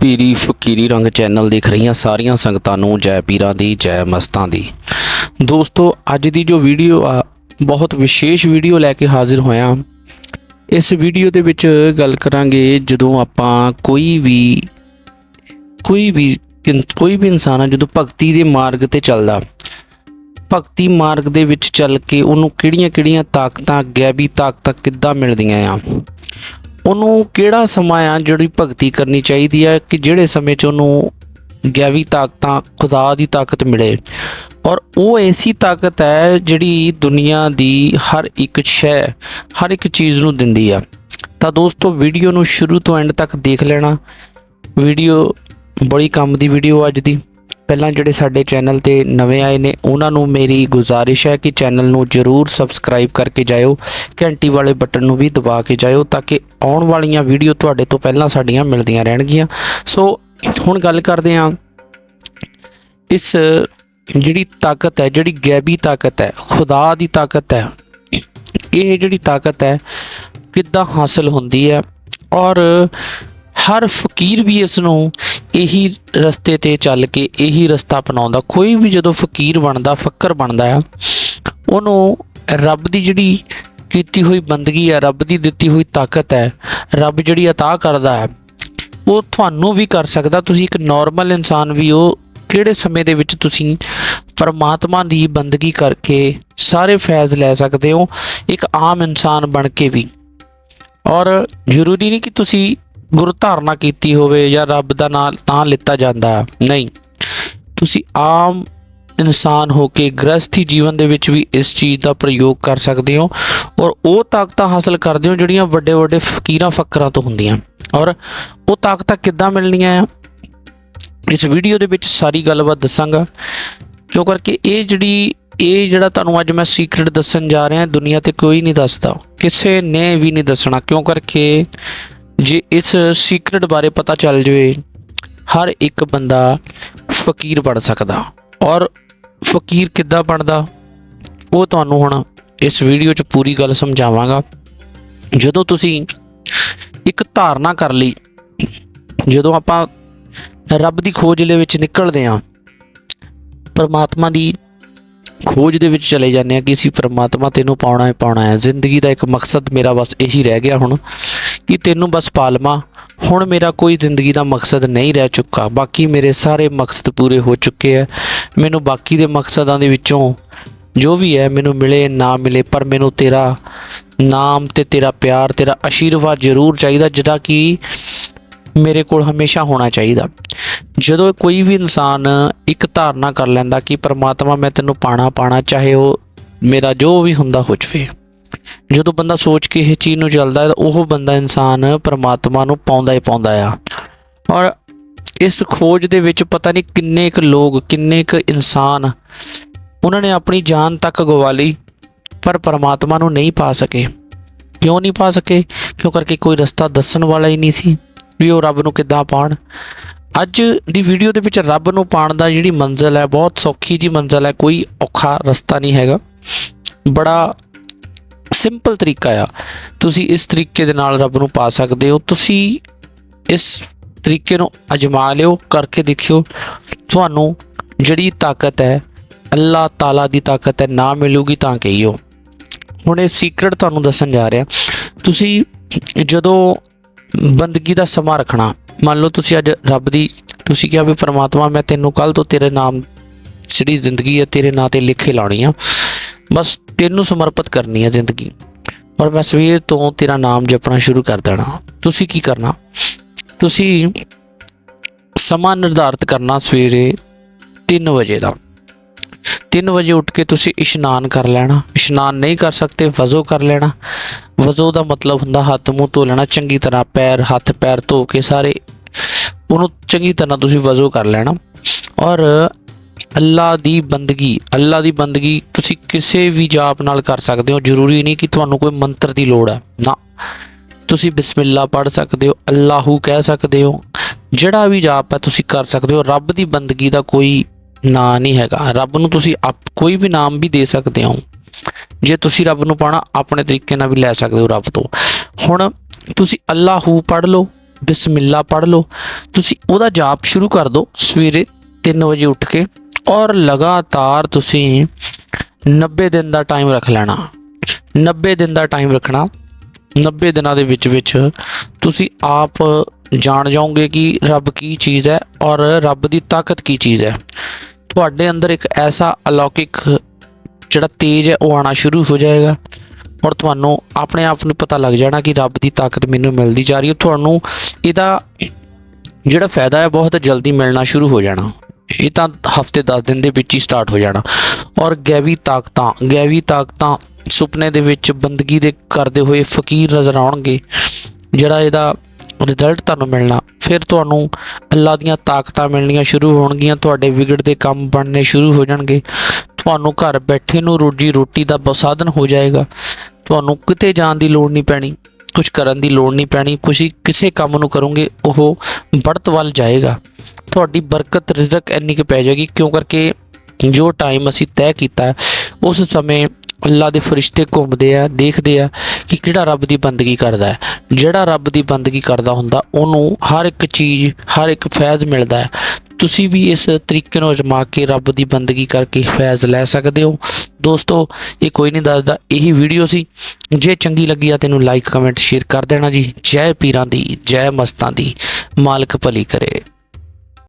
ਪੀਰੀ ਫਕੀਰੀ ਰੰਗ ਚੈਨਲ ਦੇਖ ਰਹੀਆਂ ਸਾਰੀਆਂ ਸੰਗਤਾਂ ਨੂੰ ਜੈ ਪੀਰਾਂ ਦੀ, ਜੈ ਮਸਤਾਂ ਦੀ। ਦੋਸਤੋ, ਅੱਜ ਦੀ ਜੋ ਵੀਡੀਓ ਆ, ਬਹੁਤ ਵਿਸ਼ੇਸ਼ ਵੀਡੀਓ ਲੈ ਕੇ ਹਾਜ਼ਰ ਹੋਇਆ। ਇਸ ਵੀਡੀਓ ਦੇ ਵਿੱਚ ਗੱਲ ਕਰਾਂਗੇ ਜਦੋਂ ਆਪਾਂ ਕੋਈ ਵੀ ਕੋਈ ਵੀ ਕੋਈ ਵੀ ਇਨਸਾਨ ਆ, ਜਦੋਂ ਭਗਤੀ ਦੇ ਮਾਰਗ ਤੇ ਚੱਲਦਾ। ਭਗਤੀ ਮਾਰਗ ਦੇ ਵਿੱਚ ਚੱਲ ਕੇ ਉਹਨੂੰ ਕਿਹੜੀਆਂ-ਕਿਹੜੀਆਂ ਤਾਕਤਾਂ, ਗੈਬੀ ਤਾਕਤਾਂ ਕਿੱਦਾਂ ਮਿਲਦੀਆਂ ਆ? ਉਹਨੂੰ ਕਿਹੜਾ ਸਮਾਂ ਆ ਜਿਹੜੀ ਭਗਤੀ ਕਰਨੀ ਚਾਹੀਦੀ ਆ ਕਿ ਜਿਹੜੇ ਸਮੇਂ 'ਚ ਉਹਨੂੰ ਗੈਵੀ ਤਾਕਤਾਂ, ਖੁਦਾ ਦੀ ਤਾਕਤ ਮਿਲੇ? ਔਰ ਉਹ ਐਸੀ ਤਾਕਤ ਹੈ ਜਿਹੜੀ ਦੁਨੀਆ ਦੀ ਹਰ ਇੱਕ ਸ਼ੈ, ਹਰ ਇੱਕ ਚੀਜ਼ ਨੂੰ ਦਿੰਦੀ ਆ। ਤਾਂ ਦੋਸਤੋ, ਵੀਡੀਓ ਨੂੰ ਸ਼ੁਰੂ ਤੋਂ ਐਂਡ ਤੱਕ ਦੇਖ ਲੈਣਾ। ਵੀਡੀਓ ਬੜੀ ਕੰਮ ਦੀ ਵੀਡੀਓ ਅੱਜ ਦੀ। ਪਹਿਲਾਂ ਜਿਹੜੇ ਸਾਡੇ ਚੈਨਲ ਤੇ ਨਵੇਂ ਆਏ ਨੇ, ਉਹਨਾਂ ਨੂੰ ਮੇਰੀ ਗੁਜ਼ਾਰਿਸ਼ ਹੈ ਕਿ ਚੈਨਲ ਨੂੰ ਜਰੂਰ ਸਬਸਕ੍ਰਾਈਬ ਕਰਕੇ ਜਾਇਓ, ਘੰਟੀ ਵਾਲੇ ਬਟਨ ਨੂੰ ਵੀ ਦਬਾ ਕੇ ਜਾਇਓ ਤਾਂ ਕਿ ਆਉਣ ਵਾਲੀਆਂ ਵੀਡੀਓ ਤੁਹਾਡੇ ਤੋਂ ਪਹਿਲਾਂ ਸਾਡੀਆਂ ਮਿਲਦੀਆਂ ਰਹਿਣਗੀਆਂ। ਸੋ, ਹੁਣ ਗੱਲ ਕਰਦੇ ਹਾਂ ਇਸ ਜਿਹੜੀ ਤਾਕਤ ਹੈ, ਜਿਹੜੀ ਗੈਬੀ ਤਾਕਤ ਹੈ, ਖੁਦਾ ਦੀ ਤਾਕਤ ਹੈ, ਇਹ ਜਿਹੜੀ ਤਾਕਤ ਹੈ, ਕਿੱਦਾਂ ਹਾਸਲ ਹੁੰਦੀ ਹੈ ਔਰ ਹਰ ਫਕੀਰ ਵੀ ਇਸ ਨੂੰ ਇਹੀ ਰਸਤੇ ਤੇ ਚੱਲ ਕੇ ਇਹੀ ਰਸਤਾ ਅਪਣਾਉਂਦਾ ਕੋਈ ਵੀ ਜਦੋਂ ਫਕੀਰ ਬਣਦਾ ਫੱਕਰ ਬਣਦਾ ਆ ਉਹਨੂੰ ਰੱਬ ਦੀ ਜਿਹੜੀ ਕੀਤੀ ਹੋਈ ਬੰਦਗੀ ਹੈ ਰੱਬ ਦੀ ਦਿੱਤੀ ਹੋਈ ਤਾਕਤ ਹੈ ਰੱਬ ਜਿਹੜੀ عطا ਕਰਦਾ ਹੈ ਉਹ ਤੁਹਾਨੂੰ ਵੀ ਕਰ ਸਕਦਾ ਤੁਸੀਂ ਇੱਕ ਨਾਰਮਲ ਇਨਸਾਨ ਵੀ ਹੋ ਕਿਹੜੇ ਸਮੇਂ ਦੇ ਵਿੱਚ ਤੁਸੀਂ ਪਰਮਾਤਮਾ ਦੀ ਬੰਦਗੀ ਕਰਕੇ ਸਾਰੇ ਫੈਜ਼ ਲੈ ਸਕਦੇ ਹੋ ਇੱਕ ਆਮ ਇਨਸਾਨ ਬਣ ਕੇ ਵੀ ਔਰ ਜ਼ਰੂਰੀ ਨਹੀਂ ਕਿ ਤੁਸੀਂ ਗੁਰੂ ਧਾਰਨਾ ਕੀਤੀ ਹੋਵੇ ਜਾਂ ਰੱਬ ਦਾ ਨਾਮ ਤਾਂ ਲਿੱਤਾ ਜਾਂਦਾ ਨਹੀਂ। ਤੁਸੀਂ ਆਮ ਇਨਸਾਨ ਹੋ ਕੇ ਗ੍ਰਸਥੀ ਜੀਵਨ ਦੇ ਵਿੱਚ ਵੀ ਇਸ ਚੀਜ਼ ਦਾ ਪ੍ਰਯੋਗ ਕਰ ਸਕਦੇ ਹੋ ਔਰ ਉਹ ਤਾਕਤਾਂ ਹਾਸਲ ਕਰਦੇ ਹੋ ਜਿਹੜੀਆਂ ਵੱਡੇ ਵੱਡੇ ਫਕੀਰਾਂ ਫਕਰਾਂ ਤੋਂ ਹੁੰਦੀਆਂ। ਔਰ ਉਹ ਤਾਕਤਾਂ ਕਿੱਦਾਂ ਮਿਲਣੀਆਂ ਆ? ਇਸ ਵੀਡੀਓ ਦੇ ਵਿੱਚ ਸਾਰੀ ਗੱਲਬਾਤ ਦੱਸਾਂਗਾ। ਕਿਉਂ ਕਰਕੇ ਇਹ ਜਿਹੜੀ, ਇਹ ਜਿਹੜਾ ਤੁਹਾਨੂੰ ਅੱਜ ਮੈਂ ਸੀਕ੍ਰੀਟ ਦੱਸਣ ਜਾ ਰਿਹਾ, ਦੁਨੀਆ ਤੇ ਕੋਈ ਨਹੀਂ ਦੱਸਦਾ। ਕਿਸੇ ਨੇ ਵੀ ਨਹੀਂ ਦੱਸਣਾ। ਕਿਉਂ ਕਰਕੇ? ਜੇ ਇਸ ਸੀਕ੍ਰੀਟ ਬਾਰੇ ਪਤਾ ਚੱਲ ਜਾਵੇ, ਹਰ ਇੱਕ ਬੰਦਾ ਫਕੀਰ ਬਣ ਸਕਦਾ। ਔਰ ਫਕੀਰ ਕਿੱਦਾਂ ਬਣਦਾ? ਉਹ ਤੁਹਾਨੂੰ ਹੁਣ ਇਸ ਵੀਡੀਓ 'ਚ ਪੂਰੀ ਗੱਲ ਸਮਝਾਵਾਂਗਾ। ਜਦੋਂ ਤੁਸੀਂ ਇੱਕ ਧਾਰਨਾ ਕਰ ਲਈ, ਜਦੋਂ ਆਪਾਂ ਰੱਬ ਦੀ ਖੋਜ ਦੇ ਵਿੱਚ ਨਿਕਲਦੇ ਆਂ ਪਰਮਾਤਮਾ ਦੀ ਖੋਜ ਦੇ ਵਿੱਚ ਚਲੇ ਜਾਂਦੇ ਆ ਕਿ ਅਸੀਂ ਪਰਮਾਤਮਾ ਤੈਨੂੰ ਪਾਉਣਾ ਹੈ ਪਾਉਣਾ ਹੈ। ਜ਼ਿੰਦਗੀ ਦਾ ਇੱਕ ਮਕਸਦ ਮੇਰਾ ਬਸ ਇਹੀ ਰਹਿ ਗਿਆ ਹੁਣ। ਕਿ ਤੈਨੂੰ ਬਸ ਪਾਲਮਾ ਹੁਣ ਮੇਰਾ ਕੋਈ ਜ਼ਿੰਦਗੀ ਦਾ ਮਕਸਦ ਨਹੀਂ ਰਹਿ ਚੁੱਕਾ। ਬਾਕੀ ਮੇਰੇ ਸਾਰੇ ਮਕਸਦ ਪੂਰੇ ਹੋ ਚੁੱਕੇ ਆ ਮੈਨੂੰ ਬਾਕੀ ਦੇ ਮਕਸਦਾਂ ਦੇ ਵਿੱਚੋਂ ਜੋ ਵੀ ਹੈ ਮੈਨੂੰ ਮਿਲੇ, ਨਾ ਮਿਲੇ, ਪਰ ਮੈਨੂੰ ਤੇਰਾ ਨਾਮ ਤੇ ਤੇਰਾ ਪਿਆਰ, ਤੇਰਾ ਆਸ਼ੀਰਵਾਦ ਜ਼ਰੂਰ ਚਾਹੀਦਾ ਜਿਹੜਾ ਕਿ ਮੇਰੇ ਕੋਲ ਹਮੇਸ਼ਾ ਹੋਣਾ ਚਾਹੀਦਾ। ਜਦੋਂ ਕੋਈ ਵੀ ਇਨਸਾਨ ਇੱਕ ਧਾਰਨਾ ਕਰ ਲੈਂਦਾ ਕਿ, ਪਰਮਾਤਮਾ, ਮੈਂ ਤੈਨੂੰ ਪਾਣਾ ਪਾਣਾ ਚਾਹੇ ਉਹ ਮੇਰਾ ਜੋ ਵੀ ਹੁੰਦਾ ਹੋ ਜਵੇ। ਜਦੋਂ ਬੰਦਾ ਸੋਚ ਕੇ ਇਹ ਚੀਜ਼ ਨੂੰ ਚੱਲਦਾ ਹੈ ਤਾਂ ਉਹ ਬੰਦਾ ਇਨਸਾਨ ਪਰਮਾਤਮਾ ਨੂੰ ਪਾਉਂਦਾ ਹੀ ਪਾਉਂਦਾ ਆ। ਔਰ ਇਸ ਖੋਜ ਦੇ ਵਿੱਚ ਪਤਾ ਨਹੀਂ ਕਿੰਨੇ ਕੁ ਲੋਕ, ਕਿੰਨੇ ਕੁ ਇਨਸਾਨ ਉਹਨਾਂ ਨੇ ਆਪਣੀ ਜਾਨ ਤੱਕ ਗਵਾ ਲਈ, ਪਰ ਪ੍ਰਮਾਤਮਾ ਨੂੰ ਨਹੀਂ ਪਾ ਸਕੇ। ਕਿਉਂ ਨਹੀਂ ਪਾ ਸਕੇ? ਕਿਉਂ ਕਰਕੇ ਕੋਈ ਰਸਤਾ ਦੱਸਣ ਵਾਲਾ ਹੀ ਨਹੀਂ ਸੀ ਵੀ ਉਹ ਰੱਬ ਨੂੰ ਕਿੱਦਾਂ ਪਾਣ ਅੱਜ ਦੀ ਵੀਡੀਓ ਦੇ ਵਿੱਚ ਰੱਬ ਨੂੰ ਪਾਣ ਦਾ ਜਿਹੜੀ ਮੰਜ਼ਲ ਹੈ, ਬਹੁਤ ਸੌਖੀ ਜੀ ਮੰਜ਼ਲ ਹੈ, ਕੋਈ ਔਖਾ ਰਸਤਾ ਨਹੀਂ ਹੈਗਾ। ਬੜਾ ਸਿੰਪਲ ਤਰੀਕਾ ਆ। ਤੁਸੀਂ ਇਸ ਤਰੀਕੇ ਦੇ ਨਾਲ ਰੱਬ ਨੂੰ ਪਾ ਸਕਦੇ ਹੋ। ਤੁਸੀਂ ਇਸ ਤਰੀਕੇ ਨੂੰ ਅਜਮਾ ਲਿਓ, ਕਰਕੇ ਦੇਖਿਓ। ਤੁਹਾਨੂੰ ਜਿਹੜੀ ਤਾਕਤ ਹੈ, ਅੱਲਾਹ ਤਾਲਾ ਦੀ ਤਾਕਤ ਹੈ, ਨਾ ਮਿਲੂਗੀ ਤਾਂ ਕਹੀਓ। ਹੁਣ ਇਹ ਸੀਕ੍ਰੇਟ ਤੁਹਾਨੂੰ ਦੱਸਣ ਜਾ ਰਿਹਾ। ਤੁਸੀਂ ਜਦੋਂ ਬੰਦਗੀ ਦਾ ਸਮਾਂ ਰੱਖਣਾ, ਮੰਨ ਲਓ ਤੁਸੀਂ ਅੱਜ ਰੱਬ ਦੀ, ਤੁਸੀਂ ਕਿਹਾ ਵੀ ਪ੍ਰਮਾਤਮਾ, ਮੈਂ ਤੈਨੂੰ ਕੱਲ ਤੋਂ ਤੇਰੇ ਨਾਮ ਜਿਹੜੀ ਜ਼ਿੰਦਗੀ ਹੈ, ਤੇਰੇ ਨਾਂ ਤੇ ਲਿਖੇ ਲਾਉਣੀ ਆ। ਬਸ ਤੈਨੂੰ ਸਮਰਪਿਤ ਕਰਨੀ ਹੈ ਜ਼ਿੰਦਗੀ। ਔਰ ਮੈਂ ਸਵੇਰ ਤੋਂ ਤੇਰਾ ਨਾਮ ਜਪਣਾ ਸ਼ੁਰੂ ਕਰ ਦੇਣਾ। ਤੁਸੀਂ ਕੀ ਕਰਨਾ? ਤੁਸੀਂ ਸਮਾਂ ਨਿਰਧਾਰਤ ਕਰਨਾ ਸਵੇਰੇ 3 ਵਜੇ ਦਾ। 3 ਵਜੇ ਉੱਠ ਕੇ ਤੁਸੀਂ ਇਸ਼ਨਾਨ ਕਰ ਲੈਣਾ। ਇਸ਼ਨਾਨ ਨਹੀਂ ਕਰ ਸਕਦੇ, ਵਜ਼ੋ ਕਰ ਲੈਣਾ। ਵਜ਼ੋ ਦਾ ਮਤਲਬ ਹੁੰਦਾ ਹੱਥ ਮੂੰਹ ਧੋ ਲੈਣਾ, ਚੰਗੀ ਤਰ੍ਹਾਂ ਪੈਰ, ਹੱਥ, ਪੈਰ ਧੋ ਕੇ ਸਾਰੇ ਉਹਨੂੰ ਚੰਗੀ ਤਰ੍ਹਾਂ ਤੁਸੀਂ ਵਜ਼ੋ ਕਰ ਲੈਣਾ। ਔਰ ਅੱਲਾ ਦੀ ਬੰਦਗੀ, ਅੱਲਾ ਦੀ ਬੰਦਗੀ ਤੁਸੀਂ ਕਿਸੇ ਵੀ ਜਾਪ ਨਾਲ ਕਰ ਸਕਦੇ ਹੋ। ਜ਼ਰੂਰੀ ਨਹੀਂ ਕਿ ਤੁਹਾਨੂੰ ਕੋਈ ਮੰਤਰ ਦੀ ਲੋੜ ਹੈ। ਨਾ। ਤੁਸੀਂ ਬਿਸਮਿਲ੍ਲਾ ਪੜ੍ਹ ਸਕਦੇ ਹੋ, ਅੱਲਾਹੂ ਕਹਿ ਸਕਦੇ ਹੋ। ਜਿਹੜਾ ਵੀ ਜਾਪ ਹੈ ਤੁਸੀਂ ਕਰ ਸਕਦੇ ਹੋ। ਰੱਬ ਦੀ ਬੰਦਗੀ ਦਾ ਕੋਈ ਨਾਂ ਨਹੀਂ ਹੈਗਾ। ਰੱਬ ਨੂੰ ਤੁਸੀਂ ਆਪ ਕੋਈ ਵੀ ਨਾਮ ਵੀ ਦੇ ਸਕਦੇ ਹੋ। ਜੇ ਤੁਸੀਂ ਰੱਬ ਨੂੰ ਪਾਣਾ ਆਪਣੇ ਤਰੀਕੇ ਨਾਲ ਵੀ ਲੈ ਸਕਦੇ ਹੋ ਰੱਬ ਤੋਂ। ਹੁਣ ਤੁਸੀਂ ਅੱਲਾਹੂ ਪੜ੍ਹ ਲਓ, ਬਿਸਮਿਲ੍ਲਾ ਪੜ੍ਹ ਲਓ। ਤੁਸੀਂ ਉਹਦਾ ਜਾਪ ਸ਼ੁਰੂ ਕਰ ਦਿਓ ਸਵੇਰੇ 3 ਵਜੇ ਉੱਠ ਕੇ। ਔਰ ਲਗਾਤਾਰ ਤੁਸੀਂ 90 ਦਿਨ ਦਾ ਟਾਈਮ ਰੱਖ ਲੈਣਾ। 90 ਦਿਨ ਦਾ ਟਾਈਮ ਰੱਖਣਾ। 90 ਦਿਨਾਂ ਦੇ ਵਿੱਚ ਵਿੱਚ ਤੁਸੀਂ ਆਪ ਜਾਣ ਜਾਓਗੇ ਕਿ ਰੱਬ ਕੀ ਚੀਜ਼ ਹੈ ਔਰ ਰੱਬ ਦੀ ਤਾਕਤ ਕੀ ਚੀਜ਼ ਹੈ। ਤੁਹਾਡੇ ਅੰਦਰ ਇੱਕ ਐਸਾ ਅਲੌਕਿਕ ਜਿਹੜਾ ਤੇਜ ਹੈ, ਉਹ ਆਣਾ ਸ਼ੁਰੂ ਹੋ ਜਾਏਗਾ ਔਰ ਤੁਹਾਨੂੰ ਆਪਣੇ ਆਪ ਨੂੰ ਪਤਾ ਲੱਗ ਜਾਣਾ ਕਿ ਰੱਬ ਦੀ ਤਾਕਤ ਮੈਨੂੰ ਮਿਲਦੀ ਜਾ ਰਹੀ ਹੈ। ਤੁਹਾਨੂੰ ਇਹਦਾ ਜਿਹੜਾ ਫਾਇਦਾ ਹੈ, ਬਹੁਤ ਜਲਦੀ ਮਿਲਣਾ ਸ਼ੁਰੂ ਹੋ ਜਾਣਾ। ਇਹ ਤਾਂ ਹਫ਼ਤੇ 10 ਦਿਨ ਦੇ ਵਿੱਚ ਹੀ ਸਟਾਰਟ ਹੋ ਜਾਣਾ। ਔਰ ਗੈਵੀ ਤਾਕਤਾਂ ਗੈਵੀ ਤਾਕਤਾਂ ਸੁਪਨੇ ਦੇ ਵਿੱਚ ਬੰਦਗੀ ਦੇ ਕਰਦੇ ਹੋਏ ਫਕੀਰ ਨਜ਼ਰ ਆਉਣਗੇ, ਜਿਹੜਾ ਇਹਦਾ ਰਿਜ਼ਲਟ ਤੁਹਾਨੂੰ ਮਿਲਣਾ। ਫਿਰ ਤੁਹਾਨੂੰ ਅੱਲਾ ਦੀਆਂ ਤਾਕਤਾਂ ਮਿਲਣੀਆਂ ਸ਼ੁਰੂ ਹੋਣਗੀਆਂ, ਤੁਹਾਡੇ ਵਿਗੜਦੇ ਕੰਮ ਬਣਨੇ ਸ਼ੁਰੂ ਹੋ ਜਾਣਗੇ। ਤੁਹਾਨੂੰ ਘਰ ਬੈਠੇ ਨੂੰ ਰੋਜੀ ਰੋਟੀ ਦਾ ਬ- ਸਾਧਨ ਹੋ ਜਾਏਗਾ। ਤੁਹਾਨੂੰ ਕਿਤੇ ਜਾਣ ਦੀ ਲੋੜ ਨਹੀਂ ਪੈਣੀ ਕੁਝ ਕਰਨ ਦੀ ਲੋੜ ਨਹੀਂ ਪੈਣੀ ਤੁਸੀਂ ਕਿਸੇ ਕੰਮ ਨੂੰ ਕਰੋਗੇ, ਉਹ ਬੜਤ ਵੱਲ ਜਾਏਗਾ। ਤੁਹਾਡੀ ਬਰਕਤ ਰਿਜ਼ਕ ਇੰਨੀ ਕੁ ਪੈ ਜਾਏਗੀ, ਕਿਉਂ ਕਰਕੇ ਜੋ ਟਾਈਮ ਅਸੀਂ ਤੈਅ ਕੀਤਾ, ਉਸ ਸਮੇਂ ਅੱਲਾ ਦੇ ਫਰਿਸ਼ਤੇ ਘੁੰਮਦੇ ਆ, ਦੇਖਦੇ ਆ ਕਿ ਕਿਹੜਾ ਰੱਬ ਦੀ ਬੰਦਗੀ ਕਰਦਾ ਹੈ। ਜਿਹੜਾ ਰੱਬ ਦੀ ਬੰਦਗੀ ਕਰਦਾ ਹੁੰਦਾ, ਉਹਨੂੰ ਹਰ ਇੱਕ ਚੀਜ਼, ਹਰ ਇੱਕ ਫੈਜ਼ ਮਿਲਦਾ ਹੈ। ਤੁਸੀਂ ਵੀ ਇਸ ਤਰੀਕੇ ਨੂੰ ਅਜਮਾ ਕੇ ਰੱਬ ਦੀ ਬੰਦਗੀ ਕਰਕੇ ਫੈਜ਼ ਲੈ ਸਕਦੇ ਹੋ। ਦੋਸਤੋ, ਇਹ ਕੋਈ ਨਹੀਂ ਦੱਸਦਾ, ਇਹੀ ਵੀਡੀਓ ਸੀ। ਜੇ ਚੰਗੀ ਲੱਗੀ ਆ, ਤੈਨੂੰ ਲਾਈਕ ਕਮੈਂਟ ਸ਼ੇਅਰ ਕਰ ਦੇਣਾ ਜੀ। ਜੈ ਪੀਰਾਂ ਦੀ, ਜੈ ਮਸਤਾਂ ਦੀ। ਮਾਲਕ ਭਲੀ ਕਰੇ।